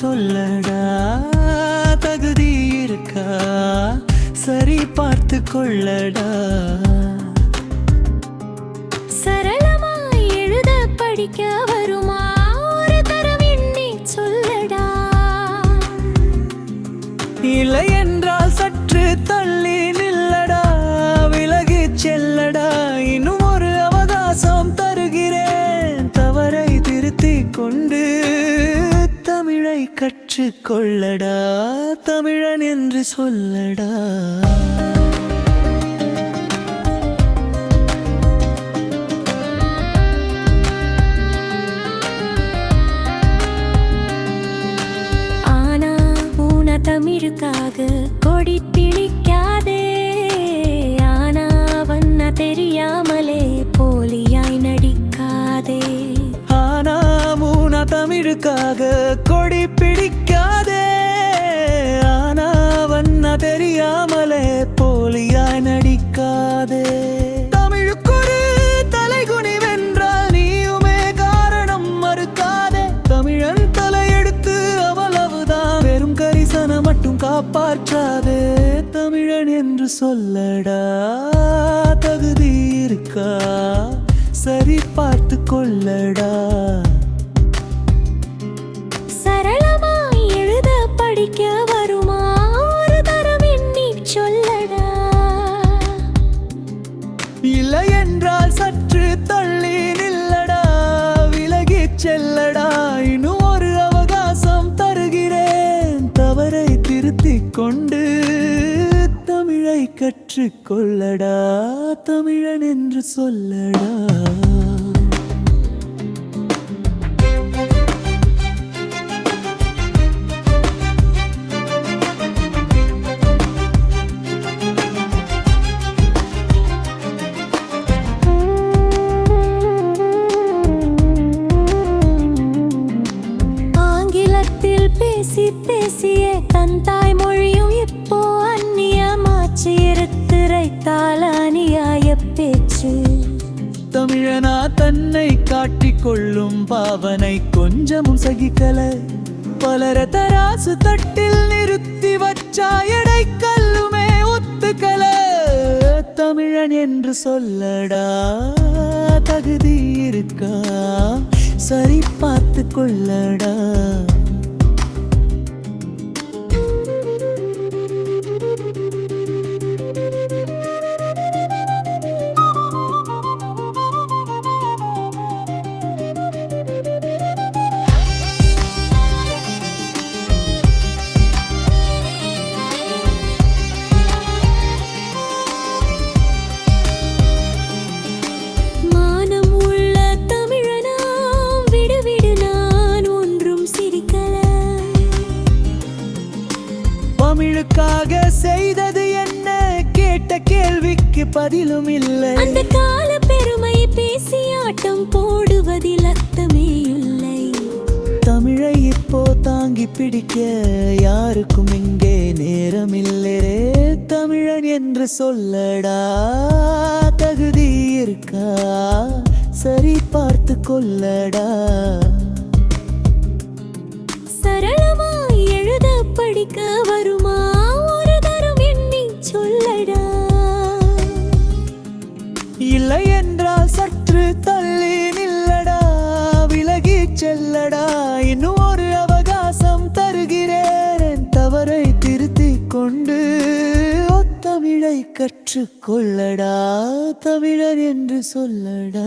சொல்லடா தகுதி இருக்கா? சரி பார்த்து கொள்ளடா சரளமாய் எழுத படிக்க வருமா? கற்றுக்கொள்ளடா தமிழன் என்று சொல்லடா. தமிழுக்காக கொடி பிடிக்காதே. ஆனா வண்ண தெரியாமலே போலியாய் நடிக்காதே. ஆனா மூணா தமிழுக்காக கொடி பிடிக்காதே தெரியாமலே போலியாய் நடிக்காதே. தமிழுக்கொரு தலைகுனி வென்றால் நீயுமே காரணம் மறுக்காதே. தமிழன் தலையெடுத்து அவ்வளவுதான் வெறும் கரிசன மட்டும் காப்பாற்றாதே. தமிழன் என்று சொல்லடா தகுதி இருக்கா? சரி பார்த்து கொள்ளடா. இன்னும் ஒரு அவகாசம் தருகிறேன். தவறை திருத்திக் கொண்டு தமிழை கற்றுக்கொள்ளடா தமிழன் என்று சொல்லடா. தன் தாய் மொழியும் இப்போ அந்நியமாச்சு எடுத்துரைத்தால் அநியாய பேச்சு. தமிழனா தன்னை காட்டிக்கொள்ளும் பாவனை கொஞ்சமும் சகிக்கல. பலர தராசு தட்டில் நிறுத்தி வச்சா எடை கல்லுமே ஒத்துக்கல. தமிழன் என்று சொல்லடா தகுதி இருக்கா? சரி பார்த்து கொள்ளடா. பதிலும் இல்லை. அந்த கால பெருமை பேசி ஆட்டம் போடுவதில் அர்த்தமே இல்லை. தமிழை இப்போ தாங்கி பிடிக்க யாருக்கும் இங்கே நேரமில்லே தமிழன் என்று சொல்லடா தகுதி இருக்கா? சரி பார்த்து கொள்ளடா. சரளமாய் எழுத படிக்க வருமா கற்றுக்கொள்ளடா தமிழர் என்று சொல்லடா.